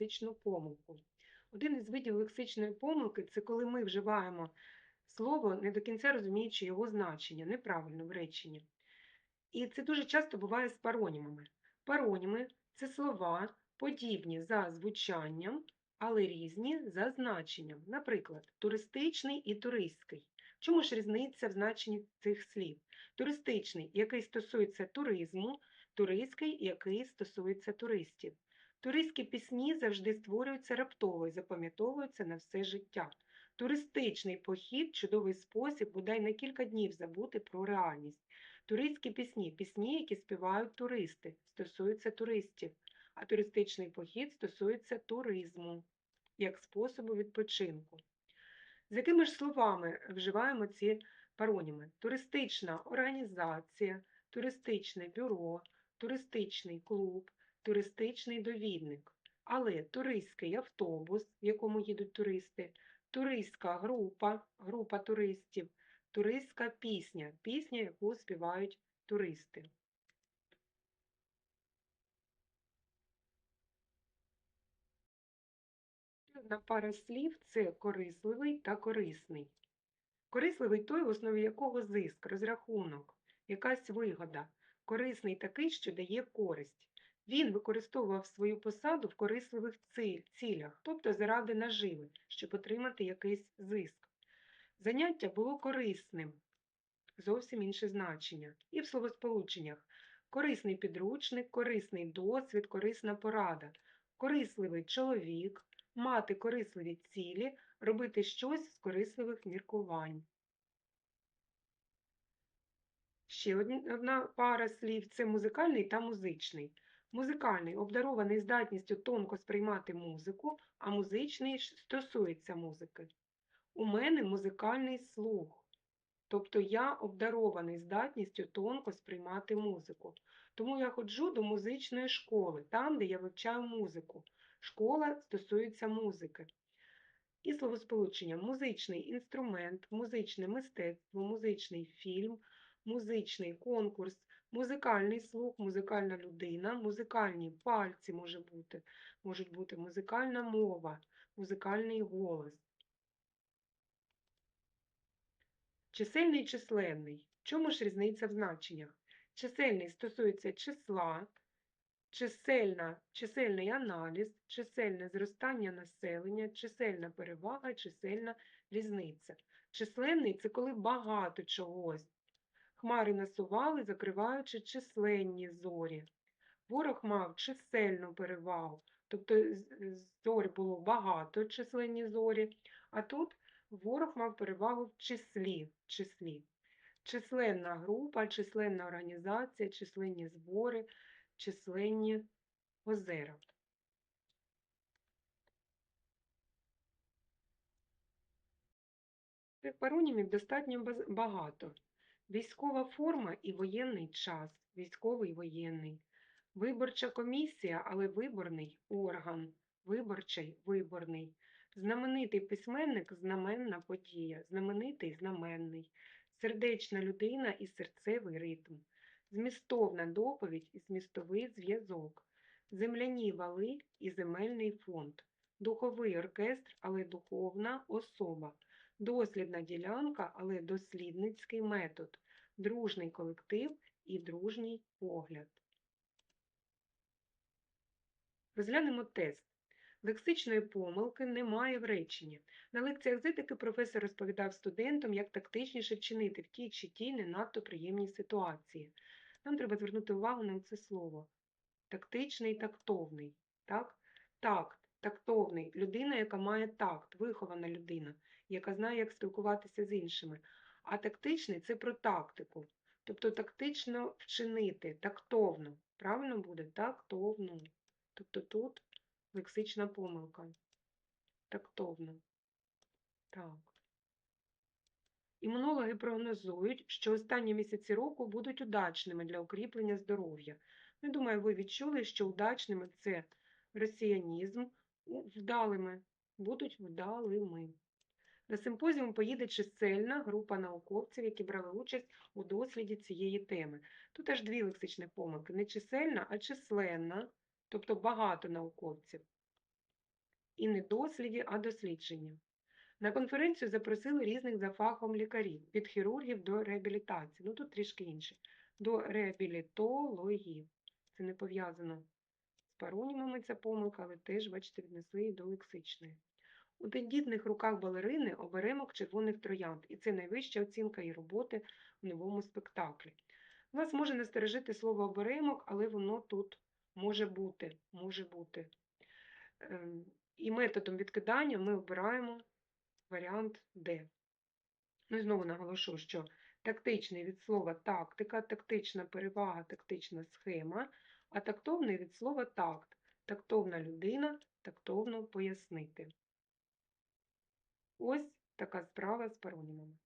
лексичну помилку. Один із видів лексичної помилки це коли ми вживаємо слово, не до кінця розуміючи його значення, неправильно в реченні. І це дуже часто буває з паронімами. Пароніми це слова, подібні за звучанням, але різні за значенням. Наприклад, туристичний і туристський. Чому ж різниця в значенні цих слів? Туристичний, який стосується туризму, туристський, який стосується туристів. Туристські пісні завжди створюються раптово і запам'ятовуються на все життя. Туристичний похід чудовий спосіб бодай на кілька днів забути про реальність. Туристські пісні пісні, які співають туристи, стосуються туристів, а туристичний похід стосується туризму як способу відпочинку. З якими ж словами вживаємо ці пароніми? Туристична організація, туристичне бюро, туристичний клуб, туристичний довідник. Але туристський автобус, в якому їдуть туристи, туристська група, група туристів, туристська пісня, пісня, яку співають туристи. Одна пара слів це корисливий та корисний. Корисливий той, в основі якого зиск, розрахунок, якась вигода. Корисний такий, що дає користь. Він використовував свою посаду в корисливих цілях, тобто заради наживи, щоб отримати якийсь зиск. Заняття було корисним, зовсім інше значення. І в словосполученнях корисний підручник, корисний досвід, корисна порада, корисливий чоловік, мати корисливі цілі, робити щось з корисливих міркувань. Ще одна пара слів це музикальний та музичний. Музикальний обдарований здатністю тонко сприймати музику, а музичний стосується музики. У мене музикальний слух. Тобто я обдарований здатністю тонко сприймати музику. Тому я ходжу до музичної школи, там, де я вивчаю музику. Школа стосується музики. І словосполучення музичний інструмент, музичне мистецтво, музичний фільм, музичний конкурс, музикальний слух, музикальна людина, музикальні пальці може бути, можуть бути музикальна мова, музикальний голос. Чисельний численний. Чому ж різниця в значеннях? Чисельний стосується числа, чисельна, чисельний аналіз, чисельне зростання населення, чисельна перевага, чисельна різниця. Численний це коли багато чогось. Хмари насували, закриваючи численні зорі. Ворог мав чисельну перевагу, тобто з- з- зорь було багато, численні зорі, а тут ворог мав перевагу в числі. числі. Численна група, численна організація, численні збори, численні озера. Паронімів достатньо багато. Військова форма і воєнний час, військовий воєнний. Виборча комісія, але виборний орган, виборчий виборний. Знаменитий письменник знаменна подія, знаменитий знаменний. Сердечна людина і серцевий ритм. Змістовна доповідь і змістовий зв'язок. Земляні вали і земельний фонд. Духовий оркестр, але духовна особа. Дослідна ділянка, але дослідницький метод. Дружний колектив і дружній погляд. Розглянемо тест. Лексичної помилки немає в реченні. На лекціях з етики професор розповідав студентам, як тактичніше вчинити в тій чи тій не надто приємній ситуації. Нам треба звернути увагу на це слово. Тактичний, тактовний. Так? Такт, тактовний. Людина, яка має такт, вихована людина, яка знає, як спілкуватися з іншими. А тактичний це про тактику. Тобто тактично вчинити, тактовно. Правильно буде? Тактовно. Тобто тут лексична помилка. Тактовно. Так. Імунологи прогнозують, що останні місяці року будуть удачними для укріплення здоров'я. Ну, думаю, ви відчули, що удачними це росіянізм, вдалими будуть вдалими. На симпозіум поїде чисельна група науковців, які брали участь у досліді цієї теми. Тут аж дві лексичні помилки. Не чисельна, а численна, тобто багато науковців. і не досліді, а дослідження. На конференцію запросили різних за фахом лікарів, від хірургів до реабілітації. Ну тут трішки інше. До реабілітологів. Це не пов'язано паронімами ця помилка, але теж, бачите, віднесли її до лексичної. У тендітних руках балерини оберемок червоних троянд, і це найвища оцінка її роботи в новому спектаклі. Вас може настережити слово оберемок, але воно тут може бути. Може бути. Ем, І методом відкидання ми обираємо варіант Д. Ну і знову наголошу, що тактичний від слова тактика, тактична перевага, тактична схема, а тактовний від слова такт, тактовна людина, тактовно пояснити. Ось така справа з паронімами.